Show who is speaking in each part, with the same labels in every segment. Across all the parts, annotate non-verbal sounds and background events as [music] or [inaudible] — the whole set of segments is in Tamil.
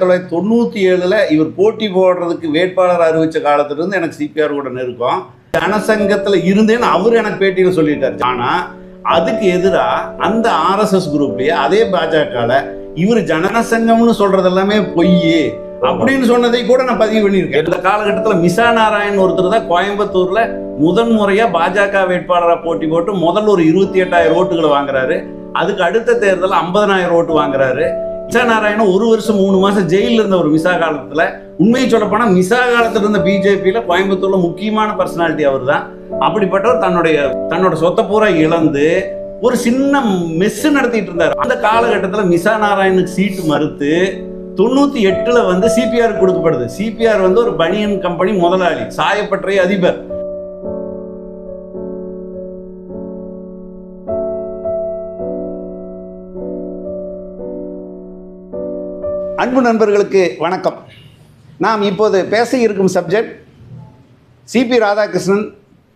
Speaker 1: தொள்ளாயிரத்தி தொண்ணூத்தி ஏழுல இவர் போட்டி போடுறதுக்கு வேட்பாளர் அறிவித்த காலத்துல இருந்து எனக்கு சிபிஆர் கூட நெருக்கம் ஜனசங்கத்தில் இருந்தேன்னு அவர் எனக்கு பேட்டியில சொல்லிட்டார். ஆனா அதுக்கு எதிரா அந்த ஆர்எஸ்எஸ் குரூப்லயே அதே பாஜகவில் இவர் ஜனசங்கம்னு சொல்றது எல்லாமே பொய் அப்படின்னு சொன்னதை கூட நான் பதிவு பண்ணியிருக்கேன். இந்த காலகட்டத்தில் மிசா நாராயண் ஒருத்தர் தான் கோயம்புத்தூர்ல முதன் முறையா பாஜக வேட்பாளராக போட்டி போட்டு முதல்ல ஒரு இருபத்தி எட்டாயிரம் ஓட்டுகளை வாங்குறாரு. அதுக்கு அடுத்த தேர்தலில் ஐம்பதனாயிரம் ஓட்டு வாங்குறாரு. மிசா நாராயணன் ஒரு வருஷம் மூணு மாசம் ஜெயிலில் இருந்த ஒரு மிசா காலத்துல உண்மையை சொல்ல போனா மிசா காலத்துல இருந்த பிஜேபியில கோயம்புத்தூர்ல முக்கியமான பர்சனாலிட்டி அவர் தான் அப்படிப்பட்டவர் தன்னுடைய தன்னோட சொத்தை பூரா இழந்து ஒரு சின்ன மெஸ் நடத்திட்டு இருந்தார். அந்த காலகட்டத்தில் மிசா நாராயணுக்கு சீட்டு மறுத்து தொண்ணூத்தி எட்டுல வந்து சிபிஆர் கொடுக்கப்படுது. சிபிஆர் வந்து ஒரு பனியன் கம்பெனி முதலாளி சாயப்பட்டறை அதிபர். அன்பு நண்பர்களுக்கு வணக்கம். நாம் இப்போது பேச இருக்கும் சப்ஜெக்ட் சிபி ராதாகிருஷ்ணன்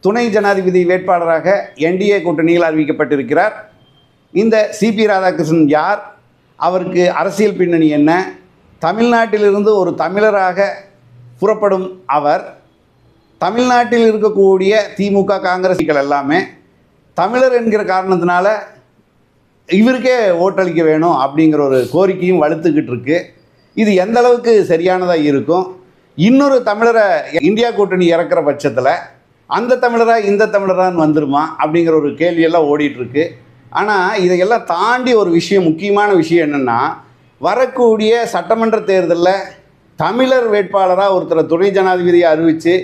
Speaker 1: துணை ஜனாதிபதி வேட்பாளராக என்டிஏ கூட்டணியில் அறிவிக்கப்பட்டிருக்கிறார். இந்த சிபி ராதாகிருஷ்ணன் யார்? அவருக்கு அரசியல் பின்னணி என்ன? தமிழ்நாட்டிலிருந்து ஒரு தமிழராக புறப்படும் அவர் தமிழ்நாட்டில் இருக்கக்கூடிய திமுக காங்கிரஸ்கள் எல்லாமே தமிழர் என்கிற காரணத்தினால இவருக்கே ஓட்டளிக்க வேணும் அப்படிங்கிற ஒரு கோரிக்கையும் வலுத்துக்கிட்டு இருக்கு. இது எந்த அளவுக்கு சரியானதாக இருக்கும்? இன்னொரு தமிழரை இந்தியா கூட்டணி இறக்குற பட்சத்தில் அந்த தமிழரா இந்த தமிழரான்னு வந்துருமா? அப்படிங்கிற ஒரு கேள்வியெல்லாம் ஓடிட்டுருக்கு. ஆனால் இதையெல்லாம் தாண்டி ஒரு விஷயம் முக்கியமான விஷயம் என்னென்னா வரக்கூடிய சட்டமன்ற தேர்தலில் தமிழர் வேட்பாளராக ஒருத்தரை துணை ஜனாதிபதியை அறிவித்து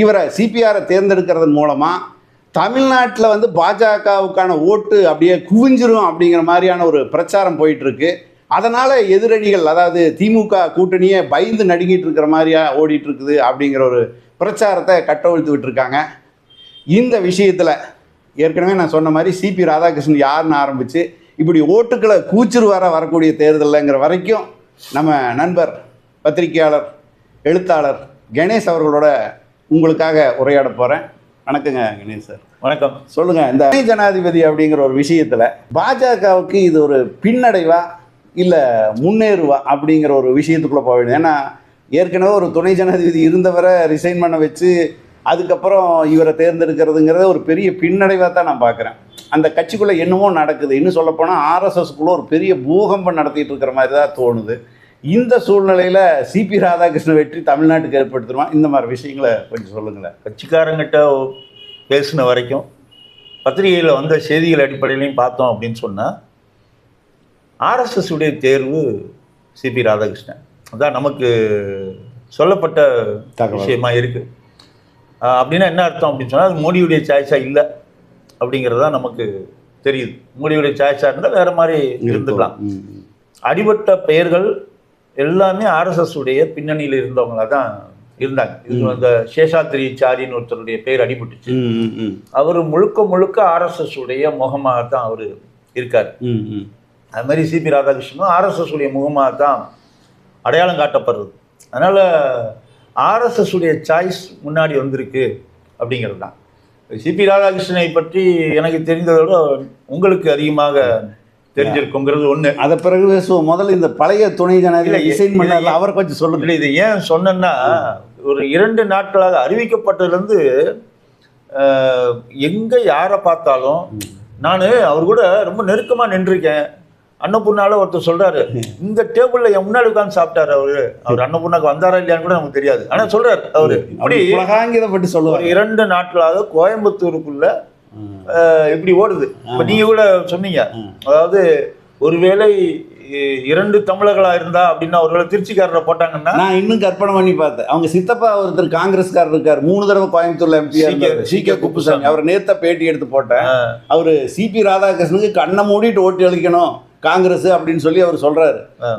Speaker 1: இவரை சிபிஆரை தேர்ந்தெடுக்கிறதன் மூலமாக தமிழ்நாட்டில் வந்து பாஜகவுக்கான ஓட்டு அப்படியே குவிஞ்சிரும் அப்படிங்கிற மாதிரியான ஒரு பிரச்சாரம் போயிட்டுருக்கு. அதனால் எதிரணிகள் அதாவது திமுக கூட்டணியே பயந்து நடுங்கிட்டு இருக்கிற மாதிரியா ஓடிட்டு இருக்குது அப்படிங்கிற ஒரு பிரச்சாரத்தை கட்டவிழ்த்து விட்டுருக்காங்க இந்த விஷயத்தில் ஏற்கனவே நான் சொன்ன மாதிரி சிபி ராதாகிருஷ்ணன் யாருன்னு ஆரம்பித்து இப்படி ஓட்டுக்களை கூச்சிருவார வரக்கூடிய தேர்தலுங்கிற வரைக்கும் நம்ம நண்பர் பத்திரிகையாளர் எழுத்தாளர் கணேஷ் அவர்களோட உங்களுக்காக உரையாட போகிறேன் வணக்கங்க கணேஷ் சார்.
Speaker 2: வணக்கம்.
Speaker 1: சொல்லுங்க இந்த ஜனாதிபதி அப்படிங்கிற ஒரு விஷயத்துல பாஜகவுக்கு இது ஒரு பின்னடைவா? இல்லை முன்னேறுவா அப்படிங்கிற ஒரு விஷயத்துக்குள்ளே போக வேண்டியது. ஏன்னா ஏற்கனவே ஒரு துணை ஜனாதிபதி இருந்தவரை ரிசைன் பண்ண வச்சு அதுக்கப்புறம் இவரை தேர்ந்தெடுக்கிறதுங்கிறத ஒரு பெரிய பின்னடைவாக தான் நான் பார்க்குறேன் அந்த கட்சிக்குள்ளே என்னமோ நடக்குது. இன்னும் சொல்லப்போனால் ஆர்எஸ்எஸ்க்குள்ளே ஒரு பெரிய பூகம்பம் நடத்திட்டு இருக்கிற மாதிரி தான் தோணுது. இந்த சூழ்நிலையில் சிபி ராதாகிருஷ்ணன் வெற்றி தமிழ்நாட்டுக்கு ஏற்படுத்திடுவான் இந்த மாதிரி விஷயங்களை கொஞ்சம் சொல்லுங்களேன்.
Speaker 2: கட்சிக்காரங்கிட்ட பேசின வரைக்கும் பத்திரிகையில் வந்த செய்திகள் அடிப்படையிலையும் பார்த்தோம் அப்படின்னு சொன்னால் ஆர்எஸ்எஸ் உடைய தேர்வு சிபி ராதாகிருஷ்ணன். அதான் நமக்கு சொல்லப்பட்ட. விஷயமா இருக்கு. அப்படின்னா என்ன அர்த்தம் அப்படின்னு சொன்னால் அது மோடியுடைய சாய்ஸா இல்லை அப்படிங்கிறது நமக்கு தெரியுது. மோடியுடைய சாய்ஸா இருந்தால் வேற மாதிரி இருந்துக்கலாம். அடிபட்ட பெயர்கள் எல்லாமே ஆர்எஸ்எஸ் உடைய பின்னணியில் இருந்தவங்களா தான் இருந்தாங்க. இது அந்த சேஷாத்ரி சாரின்னு ஒருத்தருடைய பெயர் அடிபட்டுச்சு. அவர் முழுக்க முழுக்க ஆர்எஸ்எஸ் உடைய முகமாக தான் அவர் இருக்கார். அது மாதிரி சிபி ராதாகிருஷ்ணனும் ஆர்எஸ்எஸ் உடைய முகமாக தான் அடையாளம் காட்டப்படுறது. அதனால ஆர்எஸ்எஸ் உடைய சாய்ஸ் முன்னாடி வந்திருக்கு அப்படிங்கிறது தான். சிபி ராதாகிருஷ்ணனை பற்றி எனக்கு தெரிந்ததை விட உங்களுக்கு அதிகமாக தெரிஞ்சிருக்குங்கிறது ஒன்று
Speaker 1: அத பிறகு பேசுவோம் முதல்ல இந்த பழைய துணை ஜனாதிபதி
Speaker 2: இ-
Speaker 1: டிசைன்
Speaker 2: இல்ல,
Speaker 1: பண்ணல அவர் கொஞ்சம் சொல்லுங்க.
Speaker 2: இது ஏன் சொன்னேன்னா ஒரு இரண்டு நாட்களாக அறிவிக்கப்பட்டதுலேருந்து எங்க யாரை பார்த்தாலும் நான் அவர் கூட ரொம்ப நெருக்கமா நின்றுருக்கேன். அன்னபூர்ணால ஒருத்தர் சொல்றாரு இந்த டேபிள்ல என் முன்னாடி உட்கார்ந்து சாப்பிட்டாரு அவரு. அவர் அன்னபூர்ணாக்கு வந்தாரா இல்லையான்னு கூட நமக்கு தெரியாது. ஆனா சொல்றாரு அவரு. இப்படி
Speaker 1: உலகாங்கிதப்பட்டு
Speaker 2: ஒரு
Speaker 1: சொல்லுவார்
Speaker 2: இரண்டு நாட்களாக கோயம்புத்தூருக்குள்ள அஹ், இப்படி ஓடுது. இப்ப நீங்க கூட சொன்னீங்க. அதாவது ஒருவேளை இரண்டு தமிழர்களா இருந்தா அப்படின்னா ஒருவேளை திருச்சிக்காரரை போட்டாங்கன்னா
Speaker 1: நான் இன்னும் கற்பனை பண்ணி பார்த்தேன். அவங்க சித்தப்பா ஒருத்தர் காங்கிரஸ்காரர் இருக்கார். மூணு தடவை கோயம்புத்தூர்ல எம்பி சி கே குப்புசாமி. அவர் நேத்த பேட்டி எடுத்து போட்டேன். அவரு சிபி ராதாகிருஷ்ணனுக்கு கண்ணை மூடிட்டு ஓட்டு அளிக்கணும் காங்கிரஸ் அப்படின்னு சொல்லி அவர் சொல்றாரு.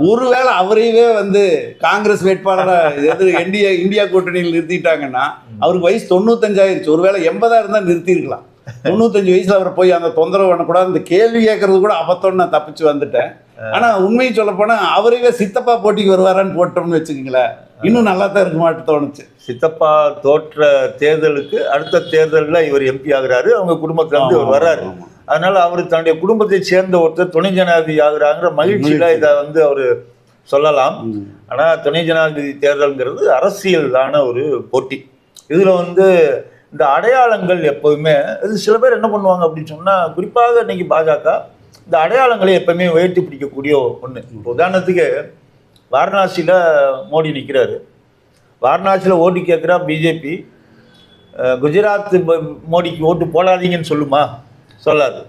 Speaker 1: ஒருவேளை அவரையவே வந்து காங்கிரஸ் வேட்பாளரா எதிர் இந்தியா இந்தியா கூட்டணியில் நிறுத்திட்டாங்கன்னா அவருக்கு வயசு தொண்ணூத்தஞ்சாயிருச்சு. ஒருவேளை எண்பதா இருந்தா நிறுத்திருக்கலாம் தொண்ணூத்தஞ்சு வயசுல அவரை போய் அந்த தொந்தரவு பண்ணக்கூடாது. இந்த கேள்வி கேட்கறது கூட அப்பத்தோடு நான் தப்பிச்சு வந்துட்டேன். ஆனா உண்மையை சொல்ல போனா அவரையே சித்தப்பா போட்டிக்கு வருவாரான்னு போட்டோம்னு வச்சுக்கோங்களேன். இன்னும் நல்லா தான் இருக்க மாட்டு தோணுச்சு.
Speaker 2: சித்தப்பா தோற்ற தேர்தலுக்கு அடுத்த தேர்தலில் இவர் எம்பி ஆகுறாரு. அவங்க குடும்பத்துல இருந்து இவர் வர்றாரு. அதனால அவர் தன்னுடைய குடும்பத்தை சேர்ந்த ஒருத்தர் துணை ஜனாதிபதி ஆகுறாங்கிற மகிழ்ச்சியில இதை வந்து அவர் சொல்லலாம்.
Speaker 1: ம்.
Speaker 2: ஆனா துணை ஜனாதிபதி தேர்தல்ங்கிறது அரசியலான ஒரு போட்டி. இதுல வந்து இந்த அடையாளங்கள் எப்போதுமே இது சில பேர் என்ன பண்ணுவாங்க அப்படின்னு சொன்னா குறிப்பாக இன்னைக்கு பாஜக இந்த அடையாளங்களை எப்பவுமே உயர்த்தி பிடிக்கக்கூடிய இப்போ உதாரணத்துக்கு வாரணாசியில மோடி நிக்கிறாரு. வாரணாசியில ஓட்டு கேட்குறா பிஜேபி. குஜராத் மோடிக்கு ஓட்டு போடாதீங்கன்னு சொல்லுமா? சொல்லாது.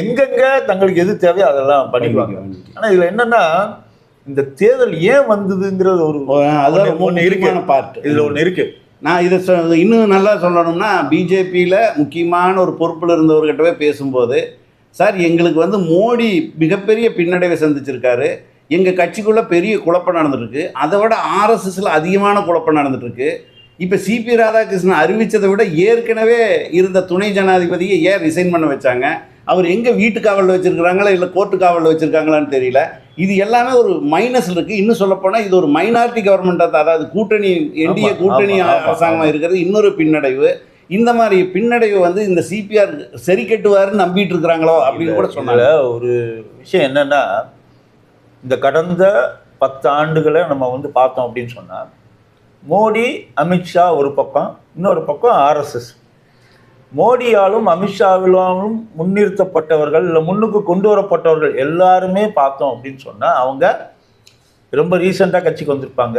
Speaker 2: எங்கெங்க தங்களுக்கு எது தேவையோ அதெல்லாம் பண்ணிக்குவாங்க. ஆனா இதுல என்னன்னா இந்த தேர்தல் ஏன் வந்ததுங்கிறது ஒரு
Speaker 1: அதான்
Speaker 2: ஒண்ணு இருக்கு.
Speaker 1: பார்ட்
Speaker 2: இதுல ஒண்ணு இருக்கு.
Speaker 1: நான் இதை இன்னும் நல்லா சொல்லணும்னா பிஜேபியில் முக்கியமான ஒரு பொறுப்பில் இருந்தவர்கிட்டவே பேசும்போது சார் எங்களுக்கு வந்து மோடி மிகப்பெரிய பின்னடைவை சந்திச்சிருக்காரு. எங்கள் கட்சிக்குள்ளே பெரிய குழப்பம் நடந்துருக்கு அதை விட ஆர்எஸ்எஸ்ல அதிகமான குழப்பம் நடந்துட்டுருக்கு. இப்போ சிபி ராதாகிருஷ்ணன் அறிவித்ததை விட ஏற்கனவே இருந்த துணை ஜனாதிபதியை ஏன் ரிசைன் பண்ண வச்சாங்க? அவர் எங்கே வீட்டு காவலில் வச்சுருக்கிறாங்களா இல்லை கோர்ட்டு காவலில் வச்சுருக்காங்களான்னு தெரியல. இது எல்லாமே ஒரு மைனஸ் இருக்குது இன்னும் சொல்லப்போனால் இது ஒரு மைனாரிட்டி கவர்மெண்ட் அதாவது கூட்டணி என்டிஏ கூட்டணி அரசாங்கமாக இருக்கிறது. இன்னொரு பின்னடைவு. இந்த மாதிரி பின்னடைவு வந்து இந்த சிபிஆர் சரி கட்டுவாருன்னு நம்பிட்டு இருக்கிறாங்களோ அப்படின்னு கூட சொன்னாங்க.
Speaker 2: ஒரு விஷயம் என்னன்னா இந்த கடந்த பத்து ஆண்டுகளை நம்ம வந்து பார்த்தோம் அப்படின்னு சொன்னா மோடி அமித்ஷா ஒரு பக்கம் இன்னொரு பக்கம் ஆர்எஸ்எஸ் மோடியாலும் அமித்ஷாவிலும் முன்னிறுத்தப்பட்டவர்கள் இல்லை முன்னுக்கு கொண்டு வரப்பட்டவர்கள் எல்லாருமே பார்த்தோம் அப்படின்னு சொன்னா அவங்க ரொம்ப ரீசெண்டாக கட்சிக்கு வந்திருப்பாங்க.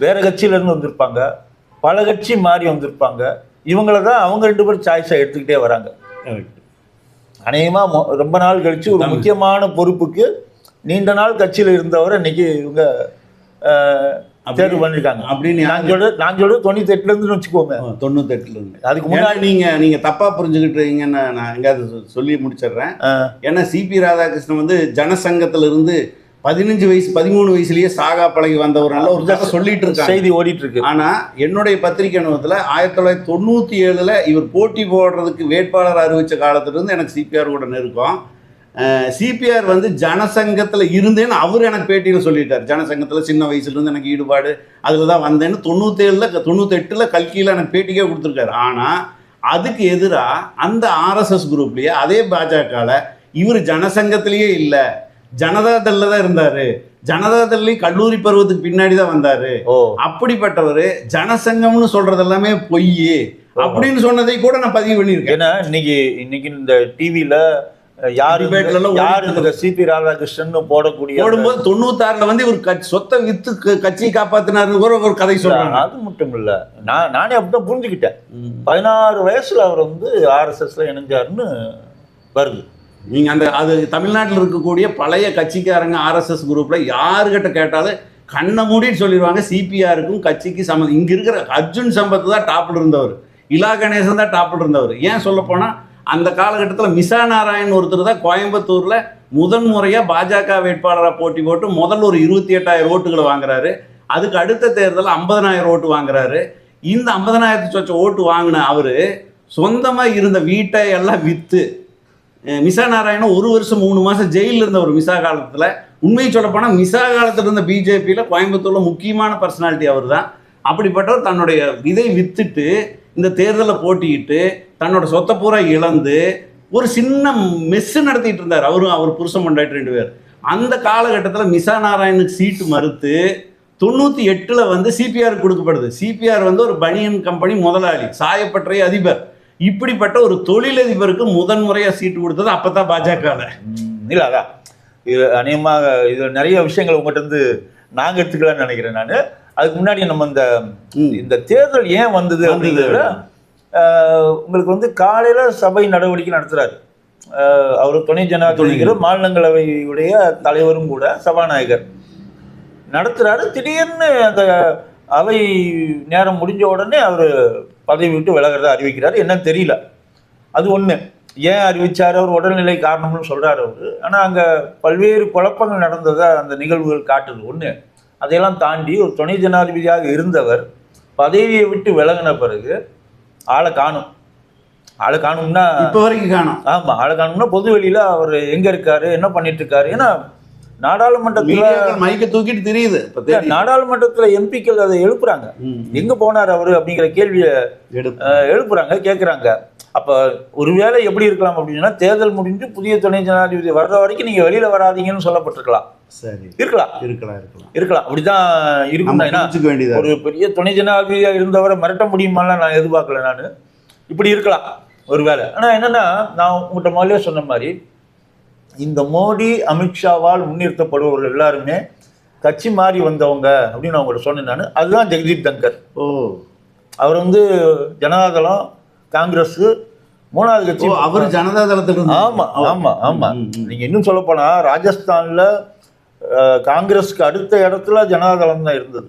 Speaker 2: வேற கட்சியில இருந்து வந்திருப்பாங்க. பல கட்சி மாறி வந்திருப்பாங்க. இவங்கள தான் அவங்க ரெண்டு பேரும் சாய்ஸாக எடுத்துக்கிட்டே வராங்க. அநேகமாக ரொம்ப நாள் கழிச்சு ஒரு. முக்கியமான பொறுப்புக்கு நீண்ட நாள் கட்சியில் இருந்தவரை இன்னைக்கு இவங்க தேர்வு பண்ணிருக்காங்க
Speaker 1: அப்படின்னு
Speaker 2: நான் சொல்றது நான் சொல்றது தொண்ணூத்தி எட்டுல இருந்து வச்சுக்கோங்க
Speaker 1: தொண்ணூத்தெட்டுல இருந்து
Speaker 2: அதுக்கு
Speaker 1: முன்னாடி
Speaker 2: முன்னாடி
Speaker 1: நீங்க நீங்க தப்பா புரிஞ்சுக்கிட்டீங்கன்னு நான் எங்காவது சொ- சொல்லி முடிச்சிடுறேன். ஏன்னா சிபி ராதாகிருஷ்ணன் வந்து ஜனசங்கத்துல இருந்து பதினஞ்சு வயசு பதிமூணு வயசுலயே சாகா பழகி வந்தவர் நல்ல ஒரு கதை சொல்லிட்டு இருக்காங்க
Speaker 2: செய்தி ஓடிட்டு இருக்கு
Speaker 1: ஆனா என்னுடைய பத்திரிகை அனுபவத்தில் ஆயிரத்தி தொள்ளாயிரத்தி தொண்ணூற்றி ஏழில் இவர் போட்டி போடுறதுக்கு வேட்பாளர் அறிவித்த காலத்துலேருந்து எனக்கு சிபிஆர் கூட நெருக்கம். சிபிஆர் வந்து ஜனசங்கத்தில் இருந்தேன்னு அவர் எனக்கு பேட்டியில் சொல்லிட்டார். ஜனசங்கத்தில் சின்ன வயசுலேருந்து எனக்கு ஈடுபாடு அதில் தான் வந்தேன்னு தொண்ணூற்றேழில் தொண்ணூத்தெட்டில் கல்கியில் எனக்கு பேட்டிக்கே கொடுத்துருக்காரு. ஆனால் அதுக்கு எதிராக அந்த ஆர்எஸ்எஸ் குரூப்லேயே அதே பாஜகவில் இவர் ஜனசங்கத்திலேயே இல்லை. ஜனதாதளில் தான் இருந்தார். ஜனதாதள்லேயும் கல்லூரி பருவத்துக்கு பின்னாடி தான் வந்தார்.
Speaker 2: ஓ.
Speaker 1: அப்படிப்பட்டவர் ஜனசங்கம்னு சொல்றது எல்லாமே பொய் அப்படின்னு சொன்னதை கூட நான் பதிவு பண்ணியிருக்கேன்.
Speaker 2: ஏன்னா இன்னைக்கு இன்னைக்கு இந்த டிவில யாரு யார் இந்த சிபி ராதாகிருஷ்ணன் போடக்கூடிய
Speaker 1: போடும்போது தொண்ணூத்தாறுல வந்து இவர் சொத்தை வித்து கட்சியை காப்பாத்தினாருன்னு கூட ஒரு கதை சொல்றாங்க.
Speaker 2: அது மட்டும் இல்ல நான் நானே அப்படிதான் புரிஞ்சுக்கிட்டேன் பதினாறு வயசுல அவர் வந்து ஆர்எஸ்எஸ்ல இணைஞ்சாருன்னு வருது.
Speaker 1: நீங்க அந்த அது தமிழ்நாட்டில் இருக்கக்கூடிய பழைய கட்சிக்காரங்க ஆர்எஸ்எஸ் குரூப்ல யாருகிட்ட கேட்டாலும் கண்ணை மூடின்னு சொல்லிடுவாங்க. சிபிஆருக்கும் கட்சிக்கு சம்மந்தம் இங்க இருக்கிற அர்ஜுன் சம்பத் தான் டாப்ல இருந்தவர். இலா கணேசன் தான் டாப்ல இருந்தவர். ஏன் சொல்ல போனா அந்த காலகட்டத்தில் மிசா நாராயண் ஒருத்தர் தான் கோயம்புத்தூரில் முதன் முறையாக பாஜக வேட்பாளராக போட்டி போட்டு முதல்ல ஒரு இருபத்தி எட்டாயிரம் ஓட்டுகளை வாங்குறாரு. அதுக்கு அடுத்த தேர்தலில் ஐம்பதனாயிரம் ஓட்டு வாங்குறாரு. இந்த ஐம்பதனாயிரத்து சொச்ச ஓட்டு வாங்கின அவர் சொந்தமாக இருந்த வீட்டை எல்லாம் விற்று மிசா நாராயணன் ஒரு வருஷம் மூணு மாதம் ஜெயிலில் இருந்தவர் மிசா காலத்தில். உண்மையை சொல்லப்போனால் மிசா காலத்தில் இருந்த பிஜேபியில் கோயம்புத்தூரில் முக்கியமான பர்சனாலிட்டி அவர் தான் அப்படிப்பட்டவர் தன்னுடைய இதை விற்றுட்டு இந்த தேர்தலில் போட்டியிட்டு தன்னோட சொத்தை பூரா இழந்து ஒரு சின்ன மெஸ்ஸு நடத்திட்டு இருந்தார். அவரும் அவர் புருஷன் கொண்டாட்டு ரெண்டு பேர். அந்த காலகட்டத்தில் மிசா நாராயணுக்கு சீட்டு மறுத்து தொண்ணூற்றி எட்டில் வந்து சிபிஆர் கொடுக்கப்படுது. சிபிஆர் வந்து ஒரு பனியன் கம்பெனி முதலாளி சாயப்பட்டறை அதிபர். இப்படிப்பட்ட ஒரு தொழிலதிபருக்கு முதன் முறையாக சீட்டு கொடுத்தது அப்போ தான் பாஜகவில்
Speaker 2: இல்லை அதான். இது அநேகமாக இது நிறைய விஷயங்கள் உங்கள்கிட்ட இருந்து நாங்க எடுத்துக்கலாம்னு நினைக்கிறேன் நான். அதுக்கு முன்னாடி நம்ம இந்த. இந்த தேர்தல் ஏன் வந்தது. அப்படிங்கிறத உங்களுக்கு வந்து காலையில சபை நடவடிக்கை நடத்துறாரு. ஆஹ், அவர் துணை ஜனாதிபதிங்கிற மாநிலங்களவையுடைய தலைவரும் கூட சபாநாயகர். நடத்துறாரு. திடீர்னு அந்த அவை நேரம் முடிஞ்ச உடனே அவர் பதவி விட்டு விலகிறத அறிவிக்கிறாரு. என்னன்னு தெரியல. அது ஒண்ணு. ஏன் அறிவிச்சாரு? அவர் உடல்நிலை காரணம்னு சொல்றாரு அவரு. ஆனா அங்க பல்வேறு குழப்பங்கள் நடந்ததா அந்த நிகழ்வுகள் காட்டுது. ஒண்ணு அதையெல்லாம் தாண்டி ஒரு துணை ஜனாதிபதியாக இருந்தவர் பதவியை விட்டு விலகின பிறகு ஆளை காணும். ஆளை காணும்னா
Speaker 1: இப்போ வரைக்கும் காணும்.
Speaker 2: ஆமா ஆளை காணும்னா பொது வெளியில அவர் எங்க இருக்காரு என்ன பண்ணிட்டு இருக்காரு ஏன்னா நாடாளுமன்றத்துல
Speaker 1: மைக்க தூக்கிட்டு தெரியுது.
Speaker 2: நாடாளுமன்றத்துல எம்பிக்கள் அதை எழுப்புறாங்க. எங்க போனார் அவரு அப்படிங்கிற கேள்வியை எழுப்புறாங்க கேக்குறாங்க. அப்ப ஒருவேளை எப்படி இருக்கலாம் அப்படின்னா தேர்தல் முடிஞ்சு புதிய துணை ஜனாதிபதி வர்ற வரைக்கும் நீங்க வெளியில வராதீங்கன்னு சொல்லப்பட்டிருக்கலாம்.
Speaker 1: சரி.
Speaker 2: இருக்கலாம்.
Speaker 1: இருக்கலாம் இருக்கலாம்.
Speaker 2: இருக்கலாம். அப்படிதான் இருக்கும். ஒரு பெரிய துணை ஜனாதிபதியா இருந்தவரை மிரட்ட முடியுமாலாம் நான் எதிர்பார்க்கல நான். இப்படி இருக்கலாம் ஒருவேளை. ஆனா என்னன்னா நான் உங்கள்கிட்ட முதல்ல சொன்ன மாதிரி இந்த மோடி அமித்ஷாவால் முன்னிறுத்தப்படுபவர்கள் எல்லாருமே கட்சி மாறி வந்தவங்க அப்படின்னு நான் உங்கள்கிட்ட சொன்னேன் நான். அதுதான் ஜெகதீப் தங்கர்.
Speaker 1: ஓ.
Speaker 2: அவர் வந்து ஜனதாதளம் காங்கிரஸ் மூணாவது கட்சி.
Speaker 1: அவர் ஜனதா தளத்துல இருந்து
Speaker 2: ஆமா ஆமா. ஆமா
Speaker 1: ம், ம்.
Speaker 2: நீங்க இன்னும் சொல்ல போனா ராஜஸ்தான்ல காங்கிரஸ்க்கு அடுத்த இடத்துல ஜனதாதளம் தான் இருந்தது.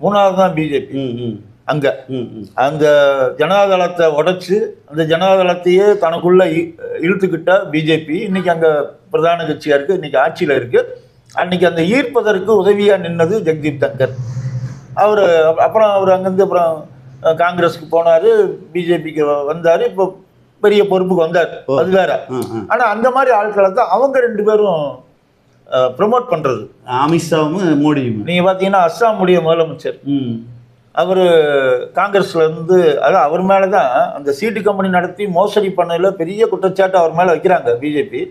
Speaker 2: மூணாவது தான் பிஜேபி. அங்க. அந்த ஜனதாதளத்தை உடைச்சு அந்த ஜனதாதளத்தையே தனக்குள்ள இழுத்துக்கிட்ட பிஜேபி இன்னைக்கு அங்க பிரதான கட்சியா இருக்கு இன்னைக்கு ஆட்சியில இருக்கு. அன்னைக்கு அந்த ஈர்ப்பதற்கு உதவியா நின்னது ஜெகதீப் தங்கர். அவர் அப்புறம் அவர் அங்கேருந்து அப்புறம் காங்கிரஸ்க்கு போனாரு பிஜேபிக்கு வந்தாரு இப்போ பெரிய பொறுப்புக்கு வந்தார். அது வேற.
Speaker 1: ஆ, ஆ.
Speaker 2: ஆனா அந்த மாதிரி ஆட்களை தான் அவங்க ரெண்டு பேரும் ப்ரமோட் பண்றது.
Speaker 1: அமித்ஷாவும் மோடியும்.
Speaker 2: நீங்க பாத்தீங்கன்னா அஸ்ஸாமுடைய முதலமைச்சர்.
Speaker 1: ம்.
Speaker 2: அவர் காங்கிரஸ்ல இருந்து அதான் அவர் மேலே தான் அந்த சீட்டு கம்பெனி நடத்தி மோசடி பண்ணல பெரிய குற்றச்சாட்டு அவர் மேலே வைக்கிறாங்க பிஜேபி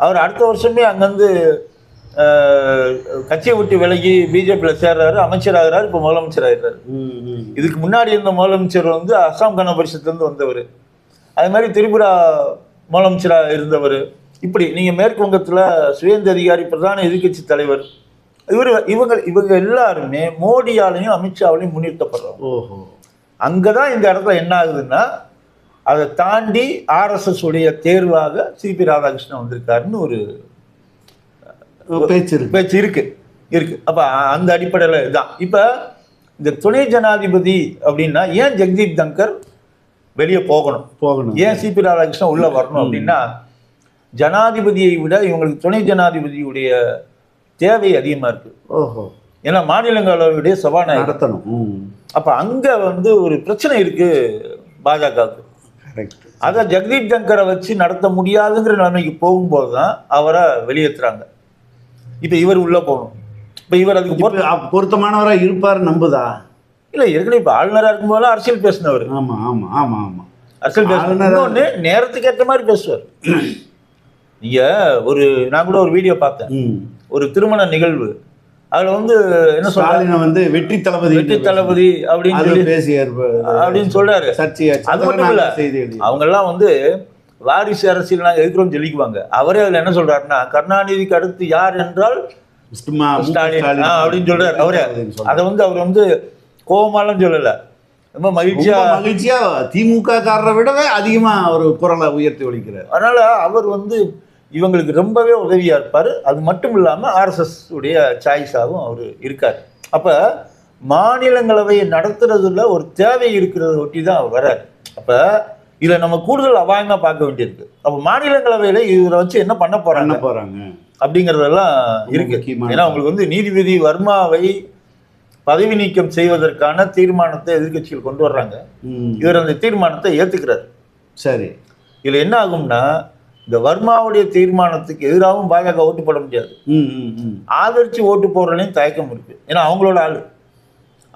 Speaker 2: அவர் அடுத்த வருஷமே அங்கேருந்து கட்சியை விட்டு விலகி பிஜேபியில் சேர்றாரு அமைச்சர் ஆகிறாரு இப்போ முதலமைச்சர் ஆகிறாரு. இதுக்கு முன்னாடி இருந்த முதலமைச்சர் வந்து அஸ்ஸாம் கன பரிஷத்துலேருந்து வந்தவர். அது மாதிரி திரிபுரா முதலமைச்சராக இருந்தவர். இப்படி நீங்கள் மேற்கு வங்கத்தில் சுயேந்த அதிகாரி பிரதான எதிர்க்கட்சி தலைவர் இவர் இவங்க இவங்க எல்லாருமே மோடியாலையும் அமித்ஷாவாலையும் முன்னிறுத்தப்படுறோம்
Speaker 1: ஓஹோ.
Speaker 2: அங்கே தான் இந்த இடத்துல என்ன ஆகுதுன்னா அதை தாண்டி ஆர்எஸ்எஸ் உடைய தேர்வாக சிபி ராதாகிருஷ்ணன் வந்திருக்காருன்னு ஒரு
Speaker 1: பேச்சு இருக்கு.
Speaker 2: பேச்சு இருக்கு இருக்கு. அப்ப அந்த அடிப்படையில் இதுதான். இப்ப இந்த துணை ஜனாதிபதி அப்படின்னா ஏன் ஜெகதீப் தங்கர் வெளியே போகணும்?
Speaker 1: போகணும்.
Speaker 2: ஏன் சிபி ராதாகிருஷ்ணன் உள்ள வரணும் அப்படின்னா ஜனாதிபதியை விட இவங்களுக்கு துணை ஜனாதிபதியுடைய தேவை அதிகமா இருக்கு.
Speaker 1: ஓஹோ.
Speaker 2: ஏன்னா மாநிலங்களவையுடைய சபாநாயகர்.
Speaker 1: நடத்தணும்.
Speaker 2: அப்ப அங்க வந்து ஒரு பிரச்சனை இருக்கு பாஜகவுக்கு. அதை ஜெகதீப் தங்கரை வச்சு நடத்த முடியாதுங்கிற நிலைமைக்கு போகும்போது தான் அவரை வெளியேற்றுறாங்க இப்போ இவர் உள்ள போகணும். இப்போ இவர் அதுக்கு பொறுத்த
Speaker 1: இப்ப பொருத்தமானவரா இருப்பார் நம்புதா?
Speaker 2: இல்லை ஏற்கனவே இப்போ ஆளுநராக இருக்கும்போது அரசியல் பேசினவர்.
Speaker 1: ஆமா ஆமா ஆமா ஆமா.
Speaker 2: அரசியல் பேச
Speaker 1: ஆளுநரா-
Speaker 2: இன்னொன்று நேரத்துக்கு ஏற்ற மாதிரி பேசுவார். நீங்க ஒரு நான் கூட ஒரு வீடியோ பார்த்தேன். ஒரு திருமண நிகழ்வு. அதுல வந்து என்ன
Speaker 1: ஸ்டாலினை வந்து வெற்றி தளபதி
Speaker 2: வெற்றி தளபதி அப்படின்னு
Speaker 1: பேசிய
Speaker 2: அப்படின்னு சொல்றாரு. அது மட்டும் இல்ல. அவங்க எல்லாம் வந்து வாரிசு அரசியல் நாங்க எதிர்க்கிறோம் சொல்லிக்குவாங்க. அவரே அதுல என்ன சொல்றாருன்னா கருணாநிதிக்கு அடுத்து யார் என்றால் ஸ்டாலின். அப்படின்னு சொல்றாரு. அவரே. அதை வந்து அவர் வந்து கோபமாலாம் சொல்லல. ரொம்ப மகிழ்ச்சியா
Speaker 1: மகிழ்ச்சியா திமுக காரரை விடவே அதிகமா ஒரு குரலை உயர்த்தி ஒழிக்கிறார்.
Speaker 2: அதனால அவர் வந்து இவங்களுக்கு ரொம்பவே உதவியா இருப்பார். அது மட்டும் இல்லாம ஆர்எஸ்எஸ் உடைய சாய்ஸாகவும் அவர் இருக்கார். அப்ப மாநிலங்களவையை நடத்துறதுல ஒரு தேவை இருக்கிறத ஒட்டி தான் அவர் வர்றார். அப்ப இதுல நம்ம கூடுதல் அபாயமா பார்க்க வேண்டியிருக்கு. அப்ப மாநிலங்களவையில இவரை வச்சு என்ன பண்ண போறாங்க?
Speaker 1: போறாங்க.
Speaker 2: அப்படிங்கறதெல்லாம் இருக்கு. ஏன்னா உங்களுக்கு வந்து நீதிபதி வர்மாவை பதவி நீக்கம் செய்வதற்கான தீர்மானத்தை எதிர்க்கட்சிகள் கொண்டு வர்றாங்க. இவர் அந்த தீர்மானத்தை ஏத்துக்கிறார்.
Speaker 1: சரி.
Speaker 2: இதுல என்ன ஆகும்னா இந்த வர்மாவுடைய தீர்மானத்துக்கு எதிராகவும் பாஜக ஓட்டு போட முடியாது. ஆதரிச்சு ஓட்டு போடுறதுலையும் தயக்கம் இருக்கு. ஏன்னா அவங்களோட ஆளு.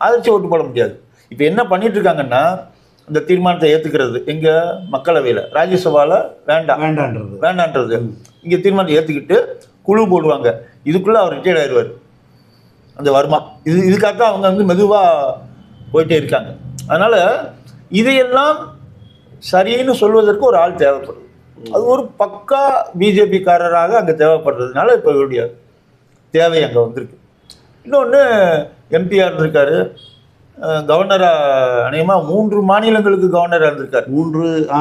Speaker 2: ஆதரிச்சு ஓட்டு போட முடியாது. இப்போ என்ன பண்ணிட்டு இருக்காங்கன்னா இந்த தீர்மானத்தை ஏத்துக்கிறது. எங்க மக்களவையில. ராஜ்யசபால வேண்டாம்.
Speaker 1: வேண்டான்றது.
Speaker 2: வேண்டான்றது. இங்க தீர்மானத்தை ஏத்துக்கிட்டு குழு போடுவாங்க. இதுக்குள்ள அவர் ரிட்டையர்ட் ஆயிடுவார். அந்த வர்மா. இது இதுக்காக தான் அவங்க வந்து மெதுவா போயிட்டே இருக்காங்க. அதனால இதையெல்லாம் சரின்னு சொல்வதற்கு ஒரு ஆள் தேவைப்படுது அது ஒரு பக்கா பிஜேபி காரராக அங்க தேவைப்படுறதுனால இப்போ இவருடைய தேவை அங்க வந்திருக்கு. இன்னொன்று எம்பியாக இருந்திருக்காரு. கவர்னராக அநேகமாக மூன்று மாநிலங்களுக்கு கவர்னராக இருந்திருக்காரு.
Speaker 1: மூன்று ஆ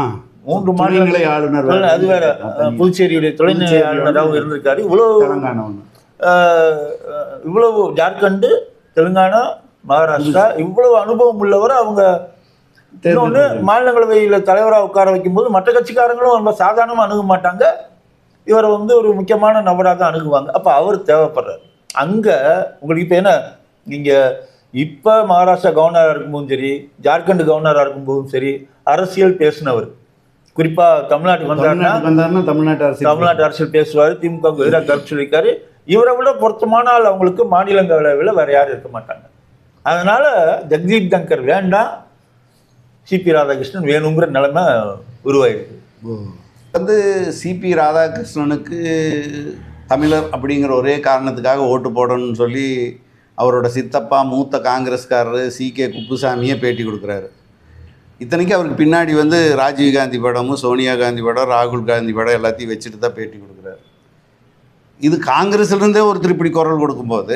Speaker 2: மூன்று
Speaker 1: துணைநிலை ஆளுநர்
Speaker 2: அது வேற. புதுச்சேரியுடைய துணைநிலை
Speaker 1: புதுச்சேரி
Speaker 2: ஆளுநராகவும் இருந்திருக்காரு. இவ்வளவு இவ்வளவு ஜார்க்கண்டு தெலுங்கானா மகாராஷ்டிரா இவ்வளவு அனுபவம் உள்ளவர் அவங்க இன்னொன்று மாநிலங்களவையில் தலைவராக உட்கார வைக்கும்போது மற்ற கட்சிக்காரங்களும் ரொம்ப சாதாரணமாக அணுக மாட்டாங்க. இவரை வந்து ஒரு முக்கியமான நபராக தான் அணுகுவாங்க. அப்போ அவர் தேவைப்படுறாரு. அங்கே உங்களுக்கு இப்போ என்ன நீங்கள் இப்போ மகாராஷ்டிரா கவர்னராக இருக்கும்போதும் சரி ஜார்க்கண்ட் கவர்னராக இருக்கும்போதும் சரி அரசியல் பேசினவர். குறிப்பாக தமிழ்நாட்டுக்கு வந்தாருன்னா
Speaker 1: தமிழ்நாட்டு
Speaker 2: தமிழ்நாட்டு அரசியல் பேசுவார். திமுகவுக்கு எதிராக கருத்து சொல்லியிருக்காரு. இவரை விட பொருத்தமான ஆள் அவங்களுக்கு மாநிலங்களவையில் வேற யாரும் இருக்க மாட்டாங்க. அதனால ஜெகதீப் தங்கர் வேண்டாம். சிபி ராதாகிருஷ்ணன் வேணுங்கிற நிலைமை உருவாயிருக்கு.
Speaker 1: வந்து சிபி ராதாகிருஷ்ணனுக்கு தமிழர் அப்படிங்கிற ஒரே காரணத்துக்காக ஓட்டு போடணும்னு சொல்லி அவரோட சித்தப்பா மூத்த காங்கிரஸ்காரர் சி கே குப்புசாமியே பேட்டி கொடுக்குறாரு. இத்தனைக்கும் அவருக்கு பின்னாடி வந்து ராஜீவ் காந்தி படமும் சோனியா காந்தி படம் ராகுல் காந்தி படம் எல்லாத்தையும் வச்சுட்டு தான் பேட்டி கொடுக்குறாரு. இது காங்கிரஸ்லேருந்தே ஒருத்தர் இப்படி குரல் கொடுக்கும்போது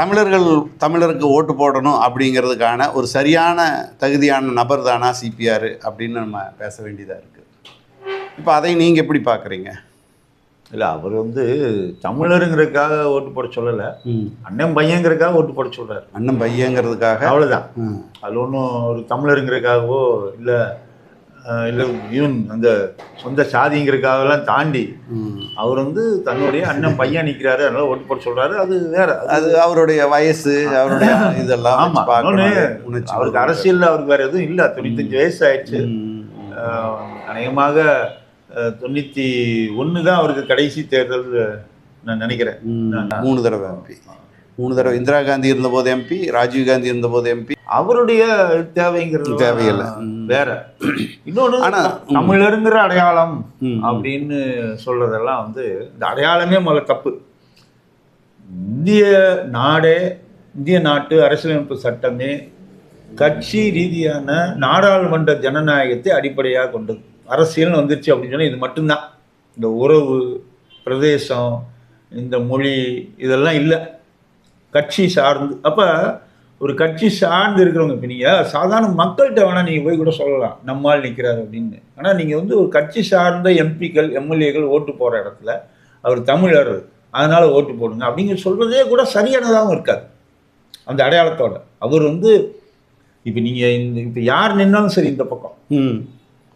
Speaker 1: தமிழர்கள் தமிழருக்கு ஓட்டு போடணும் அப்படிங்கிறதுக்கான ஒரு சரியான தகுதியான நபர் தானா சிபிஆர் அப்படின்னு நம்ம பேச வேண்டியதாக இருக்குது இப்போ அதை நீங்கள் எப்படி பார்க்குறீங்க
Speaker 2: இல்லை அவர் வந்து தமிழருங்கிறதுக்காக ஓட்டு போட சொல்லலை. அண்ணன் பையங்கிறதுக்காக ஓட்டு போட சொல்றாரு.
Speaker 1: அண்ணன் பையங்கிறதுக்காக?
Speaker 2: அவ்வளோதான்
Speaker 1: ம்.
Speaker 2: அது ஒன்றும் ஒரு தமிழருங்கிறதுக்காகவோ இல்லை இல்லை ஈவன் அந்த சொந்த சாதிங்கிறதுக்காகலாம் தாண்டி. அவர் வந்து தன்னுடைய அண்ணன் பையன் நிற்கிறாரு அதனால ஓட்டு போட சொல்றாரு அது வேற அது
Speaker 1: அவருடைய வயசு அவருடைய இதெல்லாம்
Speaker 2: ஆமா
Speaker 1: வச்சு பார்க்கணும்.
Speaker 2: இன்னொன்னு,
Speaker 1: உணர்ச்சி
Speaker 2: அவருக்கு. அரசியல்ல அவருக்கு வேற எதுவும் இல்லை தொண்ணூத்தஞ்சு வயசு ஆயிடுச்சு அநேகமாக தொண்ணூத்தி ஒன்று தான் அவருக்கு கடைசி தேர்தல் நான் நினைக்கிறேன்.
Speaker 1: மூணு தடவை மூணு தடவை இந்திரா காந்தி இருந்தபோது எம்பி ராஜீவ் காந்தி இருந்தபோது எம்பி
Speaker 2: அவருடைய தேவைங்கிறது
Speaker 1: தேவையில்லை.
Speaker 2: வேற. இன்னொன்னு
Speaker 1: ஆனா, ம்.
Speaker 2: தமிழருங்கிற அடையாளம். அப்படின்னு சொல்றதெல்லாம் வந்து இந்த அடையாளமே முதல்ல தப்பு. இந்திய நாடே இந்திய நாட்டு அரசியலமைப்பு சட்டமே கட்சி ரீதியான நாடாளுமன்ற ஜனநாயகத்தை அடிப்படையாக கொண்டது. அரசியல்னு வந்துருச்சு அப்படின்னு சொன்னா இது மட்டும்தான். இந்த உறவு பிரதேசம் இந்த மொழி இதெல்லாம் இல்லை. கட்சி சார்ந்து அப்போ ஒரு கட்சி சார்ந்து இருக்கிறவங்க இப்போ நீங்கள் சாதாரண மக்கள்கிட்ட வேணால் நீங்கள் போய் கூட சொல்லலாம். நம்மால் நிற்கிறாரு அப்படின்னு. ஆனால் நீங்கள் வந்து ஒரு கட்சி சார்ந்த எம்பிக்கள் எம்எல்ஏக்கள் ஓட்டு போகிற இடத்துல அவர் தமிழர் அதனால் ஓட்டு போடுங்க அப்படிங்கிற சொல்கிறதே கூட சரியானதாகவும் இருக்காது. அந்த அடையாளத்தோட. அவர் வந்து இப்போ நீங்கள் இந்த இப்போ யார் நின்னாலும் சரி இந்த பக்கம்.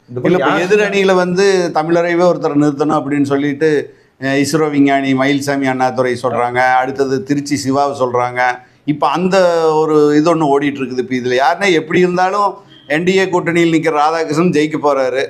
Speaker 2: இந்த
Speaker 1: எதிரணியில் வந்து தமிழரைவே ஒருத்தர் நிறுத்தணும் அப்படின்னு சொல்லிட்டு இஸ்ரோ விஞ்ஞானி மயில்சாமி அண்ணாதுரை சொல்கிறாங்க அடுத்தது திருச்சி சிவாவை சொல்கிறாங்க இப்போ அந்த ஒரு இது ஒன்று ஓடிட்டு இருக்குது இப்போ இதில் யாருன்னா எப்படி இருந்தாலும் என்டிஏ கூட்டணியில் நிற்கிற ராதாகிருஷ்ணன் ஜெயிக்க போகிறாரு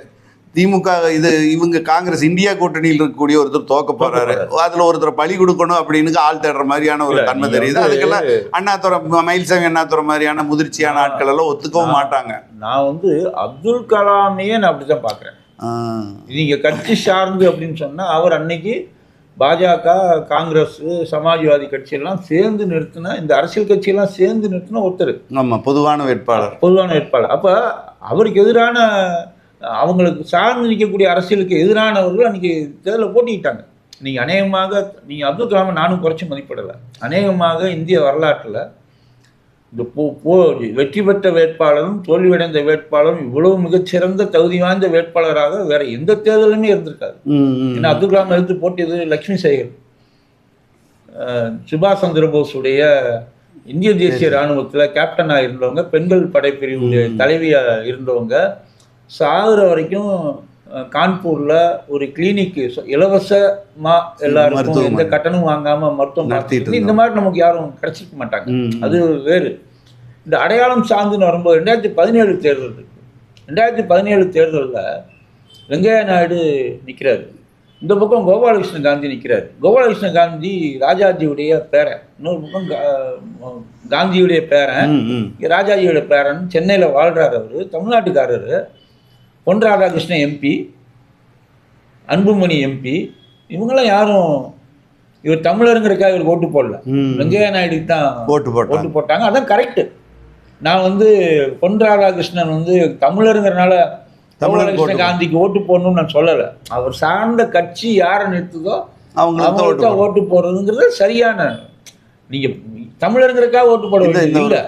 Speaker 1: திமுக இது இவங்க காங்கிரஸ் இந்தியா கூட்டணியில் இருக்கக்கூடிய ஒருத்தர் தோக்க போறாரு. அதுல ஒருத்தர் பலி கொடுக்கணும் அப்படின்னு ஆள் தேடுற மாதிரியான ஒரு தன்மை தெரியுது. அதுக்கெல்லாம் அண்ணாதுரை மயில்சாமி அண்ணாதுரை மாதிரியான முதிர்ச்சியான ஆட்கள் எல்லாம் ஒத்துக்கவும் மாட்டாங்க.
Speaker 2: நான் வந்து அப்துல் கலாமையே நான் அப்படி தான் பார்க்குறேன்
Speaker 1: ஆஹ்.
Speaker 2: நீங்க கட்சி சார்ந்து அப்படின்னு சொன்னா அவர் அன்னைக்கு பாஜக காங்கிரஸ் சமாஜ்வாதி கட்சியெல்லாம் சேர்ந்து நிறுத்தின இந்த அரசியல் கட்சியெல்லாம் சேர்ந்து நிறுத்தின ஒருத்தர்.
Speaker 1: ஆமா பொதுவான வேட்பாளர்.
Speaker 2: பொதுவான வேட்பாளர். அப்ப அவருக்கு எதிரான அவங்களுக்கு சார்ந்து நிற்கக்கூடிய அரசியலுக்கு எதிரானவர்கள் அன்னைக்கு தேர்தலில் போட்டிக்கிட்டாங்க நீங்க அநேகமாக நீங்க அப்துல் கலாமை நானும் குறைச்சி மதிப்பிடலை. அநேகமாக இந்திய வரலாற்றில் இந்த வெற்றி பெற்ற வேட்பாளரும் தோல்வியடைந்த வேட்பாளரும் இவ்வளவு மிகச்சிறந்த தகுதி வாய்ந்த வேட்பாளராக வேற எந்த தேர்தலுமே இருந்திருக்காது. ஏன்னா அப்துல் கலாம் எடுத்து போட்டியது லக்ஷ்மி சேகர். சுபாஷ் சந்திர போஸுடைய இந்திய தேசிய இராணுவத்தில் கேப்டனாக இருந்தவங்க பெண்கள் படைப்பிரிவுடைய தலைவியாக இருந்தவங்க சாகுற வரைக்கும் கான்பூர்ல ஒரு கிளினிக் இலவசமா எல்லாருக்கும். எந்த கட்டணம் வாங்காம மருத்துவம் இந்த மாதிரி நமக்கு யாரும் கிடைச்சிக்க மாட்டாங்க. அது வேறு. இந்த அடையாளம் சார்ந்துன்னு வரும்போது ரெண்டாயிரத்தி பதினேழு தேர்தல் இருக்கு. ரெண்டாயிரத்தி பதினேழு தேர்தலில் வெங்கையா நாயுடு நிற்கிறாரு இந்த பக்கம் கோபாலகிருஷ்ண காந்தி நிற்கிறாரு கோபாலகிருஷ்ண காந்தி ராஜாஜியுடைய பேரன் இன்னொரு பக்கம் காந்தியுடைய பேரன்.
Speaker 1: ம், ம்.
Speaker 2: இங்க ராஜாஜியோட பேரன் சென்னையில் வாழ்றாரு அவர். தமிழ்நாட்டுக்காரர். பொன் ராதாகிருஷ்ணன் எம்பி அன்புமணி எம்பி இவங்கெல்லாம் யாரும் இவர் தமிழருங்கிறதுக்காக இவர் ஓட்டு போடல. வெங்கையா நாயுடுக்கு தான்
Speaker 1: ஓட்டு போட்டாங்க.
Speaker 2: ஓட்டு போட்டாங்க. அதான் கரெக்டு நான் வந்து பொன் ராதாகிருஷ்ணன் வந்து தமிழருங்கிறனால தமிழகிருஷ்ண காந்திக்கு ஓட்டு போடணும்னு நான் சொல்லலை. அவர் சார்ந்த கட்சி யாரை நிறுத்துதோ
Speaker 1: அவங்களுக்கு ஓட்டு
Speaker 2: போடுறதுங்கிறது சரியான நீங்க தமிழருங்கிறதுக்காக ஓட்டு போட
Speaker 1: இந்த- இந்த
Speaker 2: வேண்டியது இல்ல.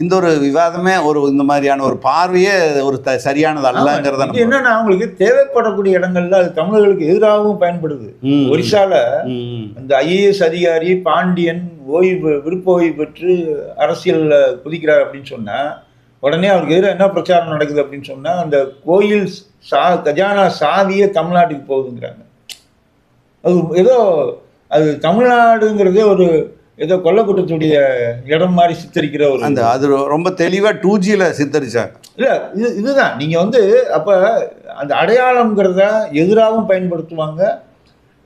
Speaker 1: இந்த ஒரு விவாதமே ஒரு இந்த மாதிரியான ஒரு பார்வையே ஒரு த சரியானது அல்லங்கிறத
Speaker 2: என்னன்னா அவங்களுக்கு தேவைப்படக்கூடிய இடங்கள்ல அது தமிழர்களுக்கு எதிராகவும் பயன்படுது. ஒரிசால
Speaker 1: ம்,
Speaker 2: அந்த ஐஏஎஸ் அதிகாரி பாண்டியன் ஓய்வு விருப்ப ஓய்வு பெற்று அரசியல்ல குதிக்கிறார் அப்படின்னு சொன்னா உடனே அவருக்கு எதிராக என்ன பிரச்சாரம் நடக்குது அப்படின்னு சொன்னா அந்த கோயில் சா கஜானா சாவியே தமிழ்நாட்டுக்கு போகுதுங்கிறாங்க. அது ஏதோ அது தமிழ்நாடுங்கிறதே ஒரு ஏதோ கொல்லக்கூட்டத்துடைய இடம் மாதிரி சித்தரிக்கிற ஒரு
Speaker 1: அந்த அது ரொம்ப தெளிவா டூ ஜியில் சித்தரிச்சாங்க.
Speaker 2: இல்ல இது இதுதான். நீங்க வந்து அப்ப அந்த அடையாளம்ங்கிறத எதிராகவும் பயன்படுத்துவாங்க.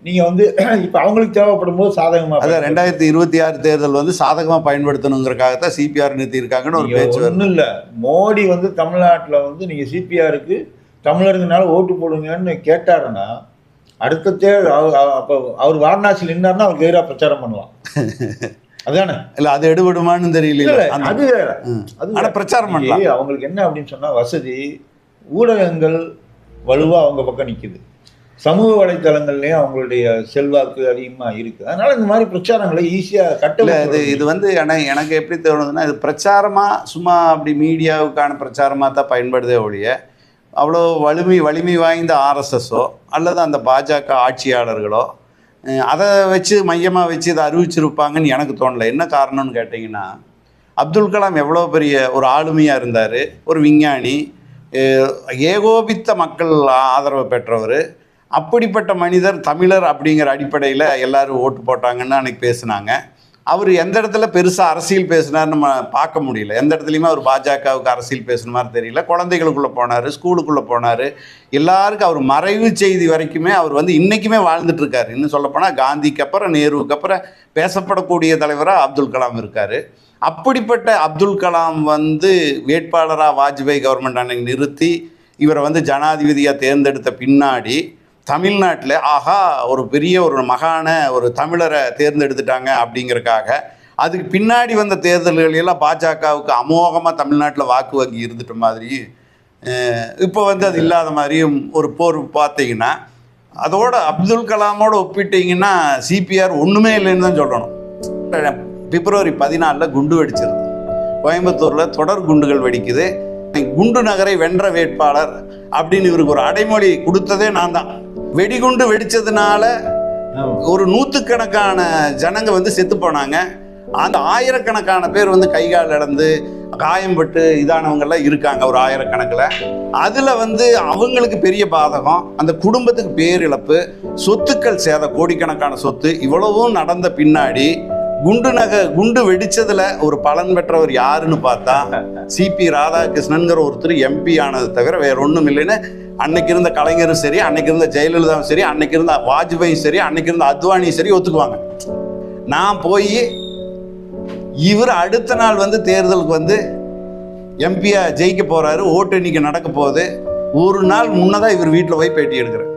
Speaker 2: நீங்க வந்து [clears throat] இப்ப அவங்களுக்கு தேவைப்படும் போது சாதகமா
Speaker 1: அதான் ரெண்டாயிரத்தி இருபத்தி ஆறு தேர்தல் வந்து சாதகமாக பயன்படுத்தணுங்கிறக்காகத்தான் சிபிஆர் நிறுத்தியிருக்காங்கன்னு ஒரு பேச்சு
Speaker 2: ஒன்றும் இல்லை. மோடி வந்து தமிழ்நாட்டில் வந்து நீங்கள் சிபிஆருக்கு தமிழருங்கனால ஓட்டு போடுங்கன்னு கேட்டாருன்னா அடுத்த தேர்தல் அப்போ அவர் வாரணாசியில் நின்னாருன்னா அவருக்கு எதிராக பிரச்சாரம் பண்ணலாம் [laughs] அதானே
Speaker 1: இல்ல அது எடுபடுமான்னு தெரியல.
Speaker 2: அது வேற. அது.
Speaker 1: பிரச்சாரம் பண்ணலாம்.
Speaker 2: அவங்களுக்கு என்ன அப்படின்னு சொன்னா வசதி ஊடகங்கள் வலுவா அவங்க பக்கம் நிக்குது. சமூக வலைத்தளங்கள்லயும் அவங்களுடைய செல்வாக்கு அதிகமா இருக்கு. அதனால இந்த மாதிரி பிரச்சாரங்களை ஈஸியா
Speaker 1: இல்ல
Speaker 2: கட்ட
Speaker 1: இது இது வந்து ஆனா எனக்கு எப்படி தோணுதுன்னா இது பிரச்சாரமா சும்மா அப்படி மீடியாவுக்கான பிரச்சாரமா தான் பயன்படுதே ஒழிய அவ்வளோ வலிமை வலிமை வாய்ந்த ஆர்எஸ்எஸ்ஸோ அல்லது அந்த பாஜக ஆட்சியாளர்களோ அதை வச்சு மையமாக வச்சு இதை அறிவிச்சிருப்பாங்கன்னு எனக்கு தோணலை. என்ன காரணம்னு கேட்டிங்கன்னா அப்துல் கலாம் எவ்வளோ பெரிய ஒரு ஆளுமையாக இருந்தார் ஒரு விஞ்ஞானி ஏகோபித்த மக்கள் ஆதரவு பெற்றவர் அப்படிப்பட்ட மனிதர் தமிழர் அப்படிங்கிற அடிப்படையில் எல்லோரும் ஓட்டு போட்டாங்கன்னு அன்றைக்கி பேசினாங்க. அவர் எந்த இடத்துல பெருசாக அரசியல் பேசினார் நம்ம பார்க்க முடியல. எந்த இடத்துலையுமே அவர் பாஜகவுக்கு அரசியல் பேசுன மாதிரி தெரியல. குழந்தைகளுக்குள்ளே போனார் ஸ்கூலுக்குள்ளே போனார். எல்லாருக்கும் அவர் மறைவு செய்தி வரைக்குமே அவர் வந்து இன்றைக்குமே வாழ்ந்துட்டுருக்காரு இன்னும் சொல்லப்போனால் காந்திக்கு அப்புறம் நேருவுக்கு அப்புறம் பேசப்படக்கூடிய தலைவராக அப்துல் கலாம் இருக்கார். அப்படிப்பட்ட அப்துல் கலாம் வந்து வேட்பாளராக வாஜ்பாய் கவர்மெண்ட் அன்னைக்கு நிறுத்தி இவரை வந்து ஜனாதிபதியாக தேர்ந்தெடுத்த பின்னாடி தமிழ்நாட்டில் ஆஹா ஒரு பெரிய ஒரு மகான ஒரு தமிழரை தேர்ந்தெடுத்துட்டாங்க அப்படிங்கிறக்காக அதுக்கு பின்னாடி வந்த தேர்தல்கள் எல்லாம் பாஜகவுக்கு அமோகமாக தமிழ்நாட்டில் வாக்கு வங்கி இருந்துட்ட மாதிரி இப்போ வந்து அது இல்லாத மாதிரியும் ஒரு போர் பார்த்தீங்கன்னா அதோட அப்துல் கலாமோட ஒப்பிட்டீங்கன்னா சிபிஆர் ஒன்றுமே இல்லைன்னு தான் சொல்லணும். பிப்ரவரி பதினாலில் குண்டு வெடிச்சிருது. கோயம்புத்தூரில் தொடர் குண்டுகள் வெடிக்குது. குண்டு நகரை வென்ற வேட்பாளர் அப்படின்னு இவருக்கு ஒரு அடைமொழி கொடுத்ததே நான் தான். வெடிகுண்டு வெடிச்சதுனால ஒரு நூற்றுக்கணக்கான ஜனங்க வந்து செத்து போனாங்க. அந்த ஆயிரக்கணக்கான பேர் வந்து கை கால் இழந்து காயம்பட்டு இதானவங்கெல்லாம் இருக்காங்க ஒரு ஆயிரக்கணக்கில். அதில் வந்து அவங்களுக்கு பெரிய பாதகம் அந்த குடும்பத்துக்கு பேரிழப்பு சொத்துக்கள் சேத கோடிக்கணக்கான சொத்து இவ்வளவும் நடந்த பின்னாடி குண்டு நகை குண்டு வெடிச்சதுல ஒரு பலன் பெற்றவர் யாருன்னு பார்த்தா சிபி ராதாகிருஷ்ணன்கிற ஒருத்தர் எம்பி ஆனது தவிர வேற ஒன்றும் இல்லைன்னு. அன்னைக்கு இருந்த கலைஞரும் சரி அன்னைக்கு இருந்த ஜெயலலிதாவும் சரி அன்னைக்கு இருந்த வாஜ்பாயும் சரி அன்னைக்கு இருந்த அத்வானியும் சரி ஒத்துக்குவாங்க. நான் போய் இவர் அடுத்த நாள் வந்து தேர்தலுக்கு வந்து எம்பியா ஜெயிக்க போறாரு ஓட்டு எண்ணிக்கை நடக்க போகுது. ஒரு நாள் முன்னதாக இவர் வீட்டில் போய் பேட்டி எடுக்கிறேன்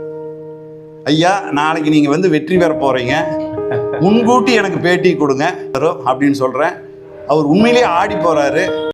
Speaker 1: ஐயா நாளைக்கு நீங்கள் வந்து வெற்றி பெற போகிறீங்க முன்கூட்டி எனக்கு பேட்டி கொடுங்க அப்படின்னு சொல்கிறேன் அவர் உண்மையிலேயே ஆடி போறாரு.